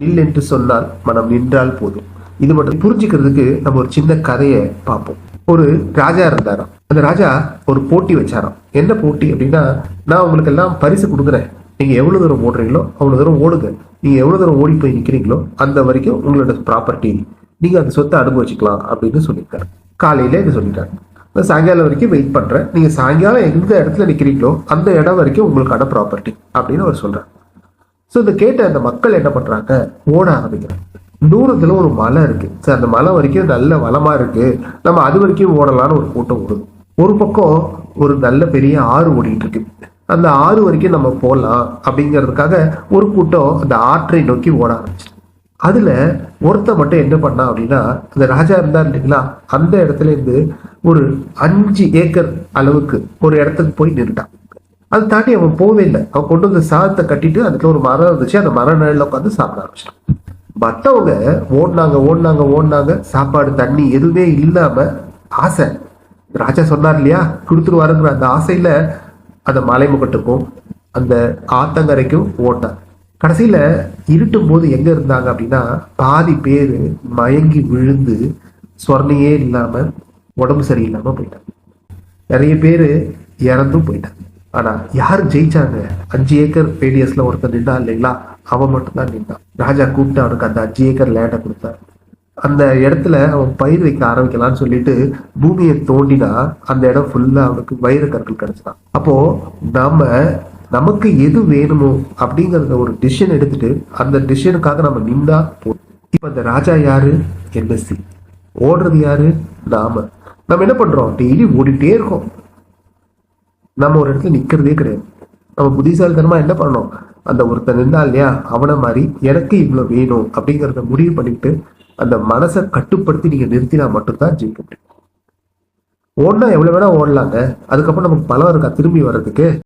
நில் என்று சொன்னால் மனம் நின்றால் போதும். இது மட்டும் புரிஞ்சுக்கிறதுக்கு நம்ம ஒரு சின்ன கதையை பார்ப்போம். ஒரு ராஜா இருந்தாராம். அந்த ராஜா ஒரு போட்டி வச்சாராம். என்ன போட்டி அப்படின்னா நான் உங்களுக்கு எல்லாம் பரிசு கொடுக்குறேன். நீங்க எவ்வளவு தூரம் ஓடுறீங்களோ அவ்வளவு தூரம் ஓடுங்க. நீங்க எவ்வளவு தூரம் ஓடி போய் நிக்கிறீங்களோ அந்த வரைக்கும் உங்களோட ப்ராப்பர்ட்டி நீங்க அந்த சொத்தை அனுபவிச்சுக்கலாம் அப்படின்னு சொல்லியிருக்காரு. காலையில இது சொல்லிட்டாரு. நான் சாயங்காலம் வரைக்கும் வெயிட் பண்றேன். நீங்க சாயங்காலம் எந்த இடத்துல நிக்கிறீங்களோ அந்த இடம் வரைக்கும் உங்களுக்கான ப்ராப்பர்ட்டி அப்படின்னு அவர் சொல்றாரு. ஸோ இதை கேட்ட அந்த மக்கள் என்ன பண்றாங்க? ஓட ஆரம்பிக்கிறாங்க. தூரத்துல ஒரு மலை இருக்கு. சார் அந்த மலை வரைக்கும் நல்ல வளமா இருக்கு. நம்ம அது வரைக்கும் ஓடலாம்னு ஒரு கூட்டம் ஓடுது. ஒரு பக்கம் ஒரு நல்ல பெரிய ஆறு ஓடிட்டு இருக்கு. அந்த ஆறு வரைக்கும் நம்ம போகலாம் அப்படிங்கிறதுக்காக ஒரு கூட்டம் அந்த ஆற்றை நோக்கி ஓட ஆரம்பிச்சு அதுல ஒருத்தன் மட்டும் என்ன பண்ணா அப்படின்னா அந்த ராஜா இருந்தார் இல்லைங்களா? அந்த இடத்துல இருந்து ஒரு அஞ்சு ஏக்கர் அளவுக்கு ஒரு இடத்துக்கு போய் நின்றுட்டான் அது தாண்டி அவன் போவே இல்லை அவன் கொண்டு வந்து சாதத்தை கட்டிட்டு அதுல ஒரு மரம் இருந்துச்சு. அந்த மர நிழல உட்காந்து சாப்பிட ஆரம்பிச்சிட்டான். மற்றவங்க ஓடினாங்க ஓடினாங்க ஓடினாங்க. சாப்பாடு தண்ணி எதுவுமே இல்லாம ஆசை. ராஜா சொன்னார் இல்லையா? கொடுத்துருவாருங்கிற அந்த ஆசையில அந்த மலைமுகட்டுக்கும் அந்த ஆத்தங்கரைக்கும் ஓட்டான் கடைசியில இருட்டும் போது எங்க இருந்தாங்க அப்படின்னா பாதி பேரு மயங்கி விழுந்து சொர்ணையே இல்லாம உடம்பு சரியில்லாம போயிட்டாங்க. நிறைய பேர் இறந்தும் போயிட்டாங்க. ஆனா யார் ஜெயிச்சாங்க? அஞ்சு ஏக்கர் பேடிஎஸ்ல ஒருத்தர் நின்றா இல்லைங்களா? அவன் மட்டும்தான் நின்றான். ராஜா கூப்பிட்டு அவனுக்கு அந்த அஞ்சு ஏக்கர் லேண்டை கொடுத்தார். அந்த இடத்துல அவன் பயிர் வைக்க ஆரம்பிக்கலாம்னு சொல்லிட்டு பூமியை தோண்டினா அந்த இடம் ஃபுல்லா அவனுக்கு வைர கற்கள் கிடைச்சிதான். அப்போ நாம நமக்கு எது வேணுமோ அப்படிங்கறத ஒரு டிசிஷன் எடுத்துட்டு அந்த டிசிஷனுக்காக நம்ம நின்றா போதும். இப்ப அந்த ராஜா யாரு? என்எஸ்சி ஓடுறது யாரு? நாம. நம்ம என்ன பண்றோம்? டெய்லி ஓடிட்டே இருக்கோம். நம்ம ஒரு இடத்துல நிக்கிறதே கிடையாது. நம்ம புத்திசாலித்தனமாக என்ன பண்ணோம் அந்த ஒருத்தன் நின்றா இல்லையா? அவனை மாதிரி எனக்கு இவ்வளவு வேணும் அப்படிங்கிறத முடிவு பண்ணிட்டு அந்த மனசை கட்டுப்படுத்தி நீங்க நிறுத்தினா மட்டும்தான் ஜெயிக்க முடியும். ஓடினா எவ்வளவு வேணா ஓடலாங்க. அதுக்கப்புறம் நமக்கு பலம் இருக்கா திரும்பி வர்றதுக்கு?